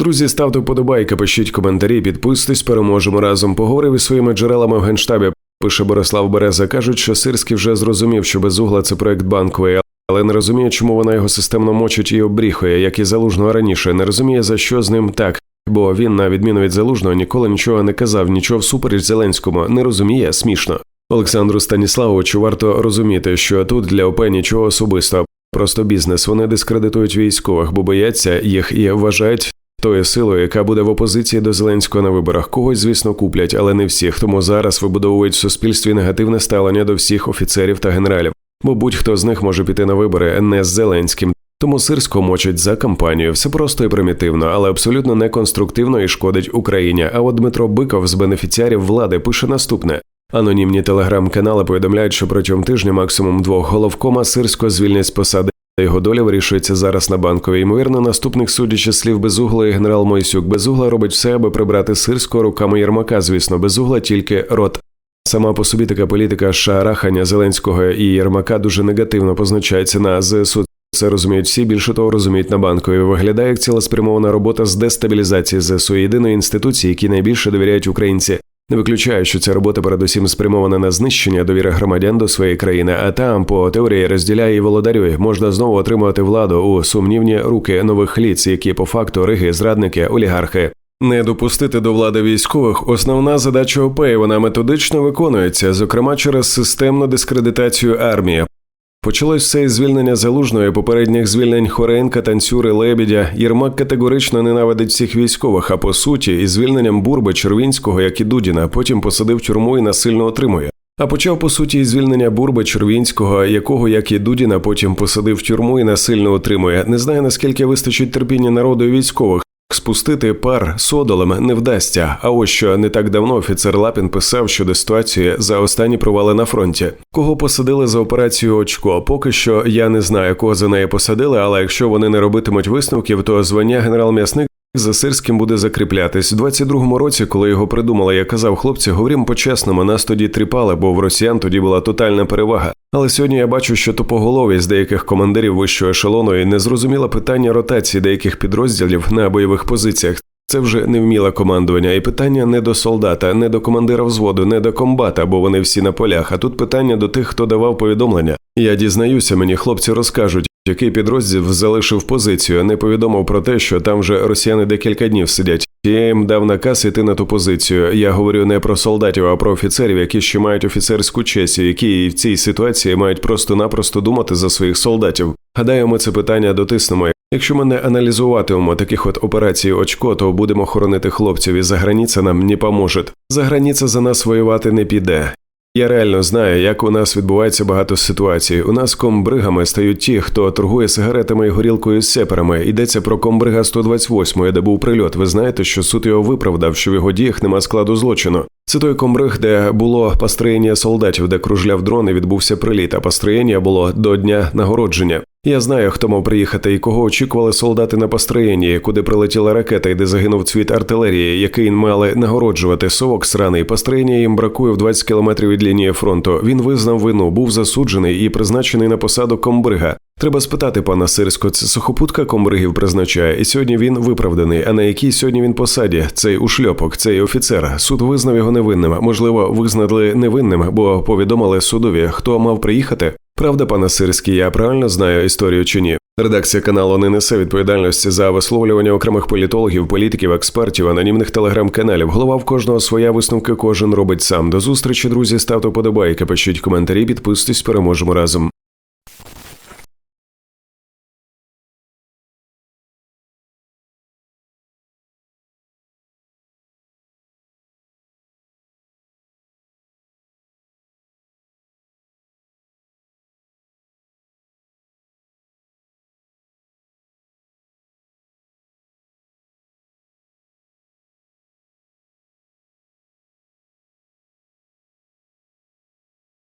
Друзі, ставте вподобайки, пишіть коментарі, підписуйтесь, переможемо разом. Поговорив із своїми джерелами в генштабі. Пише Борислав Береза. кажуть, що Сирський вже зрозумів, що безугла це проект банковий, але не розуміє, чому вона його системно мочить і обріхує, як і залужного раніше. Не розуміє за що з ним так. Бо він, на відміну від залужного, ніколи нічого не казав, нічого всупереч Зеленському, не розуміє смішно. Олександру Станіславовичу варто розуміти, що тут для ОП нічого особистого, просто бізнес. Вони дискредитують військових, бо бояться їх і вважають тою силою, яка буде в опозиції до Зеленського на виборах. Когось, звісно, куплять, але не всіх. Тому зараз вибудовують в суспільстві негативне ставлення до всіх офіцерів та генералів. Бо будь-хто з них може піти на вибори не з Зеленським. Тому сирсько мочать за кампанію. Все просто і примітивно, але абсолютно неконструктивно і шкодить Україні. А от Дмитро Биков з бенефіціарів влади пише наступне. Анонімні телеграм-канали повідомляють, що протягом тижня максимум двох головкома сирсько звільнять з посади. Його доля вирішується зараз на банковій. Ймовірно, наступник, судячи слів Безугла і генерал Мойсюк. Безугла робить все, аби прибрати сирського руками Єрмака. Звісно, безугла тільки рот. Сама по собі така політика шарахання Зеленського і Єрмака дуже негативно позначається на ЗСУ. Це розуміють всі, більше того розуміють на банкові. Виглядає як цілеспрямована робота з дестабілізації ЗСУ єдиної інституції, які найбільше довіряють українці. Не виключаю, що ця робота передусім спрямована на знищення довіри громадян до своєї країни, а там, по теорії, розділяє і володарює, можна знову отримувати владу у сумнівні руки нових ліц, які по факту риги, зрадники, олігархи. Не допустити до влади військових основна задача ОП, вона методично виконується, зокрема через системну дискредитацію армії. Почалось все із звільнення залужної попередніх звільнень Хоренка, танцюри, лебідя. Єрмак категорично ненавидить всіх військових, а по суті, із звільненням Бурби, Червінського, як і Дудіна, потім посадив тюрму і насильно отримує. А почав по суті із звільнення Бурби Червінського, якого, як і Дудіна, потім посадив в тюрму і насильно отримує. Не знаю наскільки вистачить терпіння народу і військових. Спустити пар содолем не вдасться. А ось що не так давно офіцер Лапін писав щодо ситуації за останні провали на фронті. Кого посадили за операцію очко? Поки що я не знаю, кого за неї посадили, але якщо вони не робитимуть висновків, то звання генерал-м'ясник за Сирським буде закріплятись. У 22-му році, коли його придумали, я казав, хлопці, говоримо по-чесному, нас тоді тріпали, бо в росіян тоді була тотальна перевага. Але сьогодні я бачу, що тупоголовість деяких командирів вищого ешелону і незрозуміле питання ротації деяких підрозділів на бойових позиціях. Це вже невміле командування, і питання не до солдата, не до командира взводу, не до комбата, бо вони всі на полях. А тут питання до тих, хто давав повідомлення. Я дізнаюся, мені хлопці розкажуть, який підрозділ залишив позицію, а не повідомив про те, що там вже росіяни декілька днів сидять. Я їм дав наказ іти на ту позицію. Я говорю не про солдатів, а про офіцерів, які ще мають офіцерську честь, які в цій ситуації мають просто-напросто думати за своїх солдатів. Гадаю, ми це питання дотиснемо. Якщо ми не аналізуватимемо таких от операцій очко, то будемо хоронити хлопців, і за границя нам не поможе. За границя за нас воювати не піде. Я реально знаю, як у нас відбувається багато ситуацій. У нас комбригами стають ті, хто торгує сигаретами і горілкою з сеперами. Йдеться про комбрига 128, де був прильот. Ви знаєте, що суд його виправдав, що в його діях нема складу злочину. Це той комбриг, де було построєння солдатів, де кружляв дрон і відбувся приліт. А построєння було до дня нагородження. Я знаю, хто мав приїхати і кого очікували солдати на построєнні, куди прилетіла ракета і де загинув цвіт артилерії, який мали нагороджувати совок сраний. Построєння їм бракує в 20 кілометрів від лінії фронту. Він визнав вину, був засуджений і призначений на посаду комбрига. Треба спитати пана Сирсько, це сухопутка комбригів призначає, і сьогодні він виправданий. А на якій сьогодні він посаді? Цей ушльопок, цей офіцер. Суд визнав його невинним. Можливо, визнали невинним, бо повідомили судові, хто мав приїхати. Правда, пане Сирський, я правильно знаю історію чи ні? Редакція каналу не несе відповідальності за висловлювання окремих політологів, політиків, експертів, анонімних телеграм-каналів. Голова в кожного своя висновки кожен робить сам. До зустрічі, друзі. Ставте подобайки, пишіть коментарі, підписуйтесь, переможемо разом.